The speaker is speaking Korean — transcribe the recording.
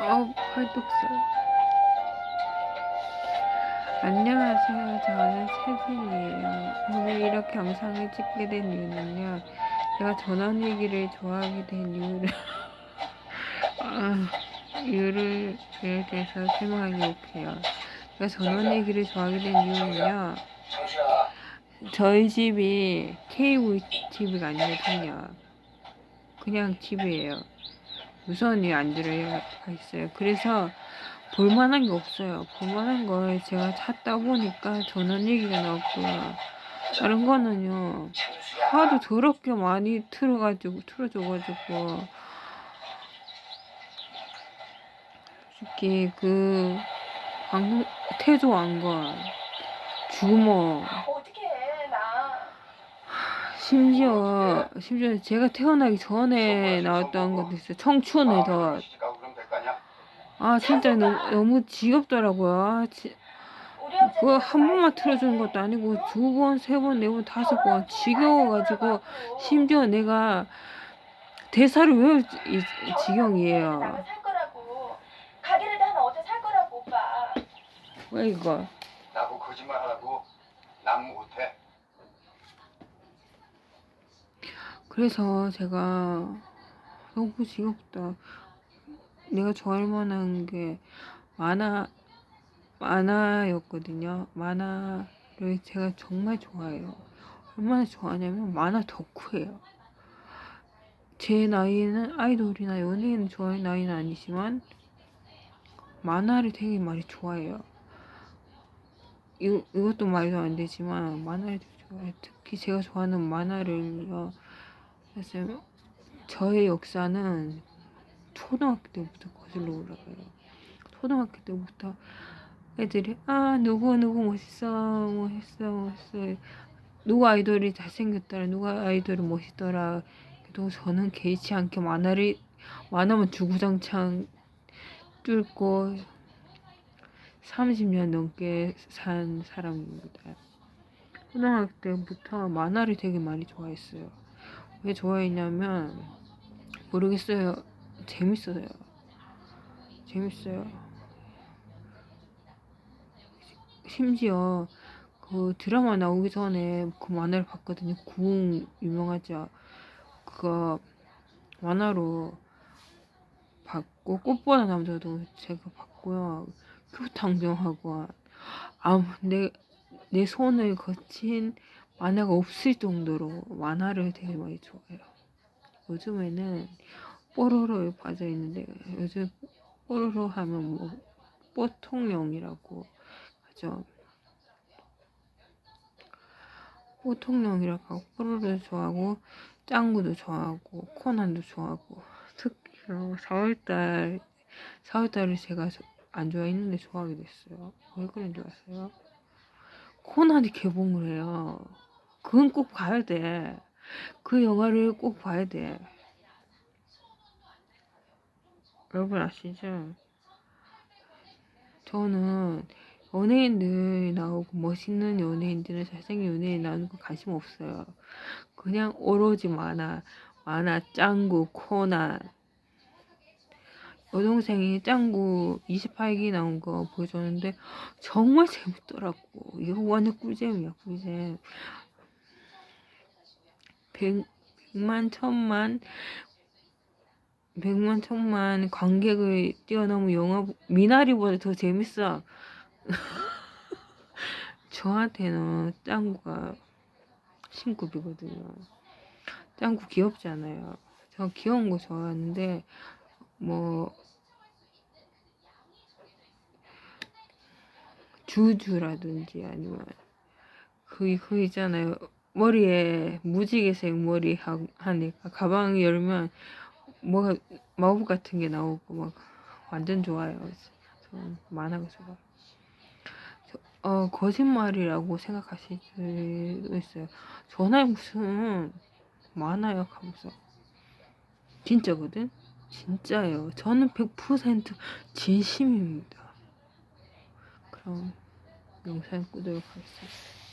어, 팔뚝살. 안녕하세요. 저는 세진이에요. 오늘 이렇게 영상을 찍게 된 이유는요. 제가 전원 얘기를 좋아하게 된 이유를, 아, 이유를, 에 대해서 설명하려고 해요. 제가 전원 얘기를 좋아하게 된 이유는요. 저희 집이 케이블 TV가 아니거든요. 그냥 TV예요. 무선이 안 들어가 있어요. 그래서 볼만한 게 없어요. 볼만한 걸 제가 찾다 보니까 전원 얘기가 나왔고요. 다른 거는요. 하도 더럽게 많이 틀어가지고 틀어줘가지고 솔직히 그 방송 태조 왕건 주모. 심지어 심지어 제가 태어나기 전에 나왔던 것도 있어요. 청춘의 덫. 아 진짜 너무, 너무 지겹더라고요. 아, 지, 우리 아버지 그거 한 번만 틀어주는 것도 아니고 두 번, 세 번, 네 번, 다섯 번 지겨워가지고 심지어 내가 대사를 외울 지- 이- 지경이에요. 왜 이거? 나보고 거짓말 하라고 남 못해. 그래서 제가 너무 지겹다. 내가 좋아할 만한 게 만화 만화였거든요. 만화를 제가 정말 좋아해요. 얼마나 좋아하냐면 만화 덕후예요. 제 나이는 아이돌이나 연예인 좋아할 나이는 아니지만 만화를 되게 많이 좋아해요. 이, 이것도 말도 안 되지만 만화를 되게 좋아해요. 특히 제가 좋아하는 만화를요. 그래서 저의 역사는 초등학교 때부터 거슬러 올라가요. 초등학교 때부터 애들이 아 누구 누구 멋있어 멋있어 멋있어 누구 아이돌이 잘생겼더라 누가 아이돌이 멋있더라 그래도 저는 개의치 않게 만화를 만화만 주구장창 뚫고 30년 넘게 산 사람입니다. 초등학교 때부터 만화를 되게 많이 좋아했어요. 왜 좋아했냐면 모르겠어요. 재밌어요. 재밌어요. 심지어 그 드라마 나오기 전에 그 만화를 봤거든요. 구웅 유명하죠. 그거 만화로 봤고 꽃보다 남자도 제가 봤고요. 교탕정학원 아무 내, 내 손을 거친 만화가 없을 정도로 만화를 되게 많이 좋아해요. 요즘에는 뽀로로에 빠져 있는데 요즘 뽀로로 하면 뭐 뽀통령이라고 하죠. 뽀통령이라고 하고 뽀로로도 좋아하고 짱구도 좋아하고 코난도 좋아하고 특히 4월달 4월달을 제가 저- 안 좋아했는데 좋아하게 됐어요. 왜 그런 줄 아세요? 코난이 개봉을 해요. 그건 꼭 봐야 돼. 그 영화를 꼭 봐야 돼. 여러분 아시죠? 저는 연예인들 나오고 멋있는 연예인들은 잘생긴 연예인 나오는 거 관심 없어요. 그냥 오로지 만화, 만화 짱구, 코난. 여동생이 짱구 28기 나온 거 보여줬는데 정말 재밌더라고. 이거 완전 꿀잼이야, 꿀잼. 백, 백만, 천만, 백만, 천만 관객을 뛰어넘은 영화, 미나리보다 더 재밌어. 저한테는 짱구가 신급이거든요. 짱구 귀엽지 않아요. 저 귀여운 거 좋아하는데, 뭐, 주주라든지 아니면, 그, 그 있잖아요. 머리에 무지개색 머리 하, 하니까 가방 열면 뭐가 마법 같은 게 나오고 막 완전 좋아요. 저는 만화가 좋아. 저, 어 거짓말이라고 생각하실 수도 있어요. 전화에 무슨 만화요 하면서 진짜거든. 진짜예요. 저는 100% 진심입니다. 그럼 영상 끄도록 하겠습니다.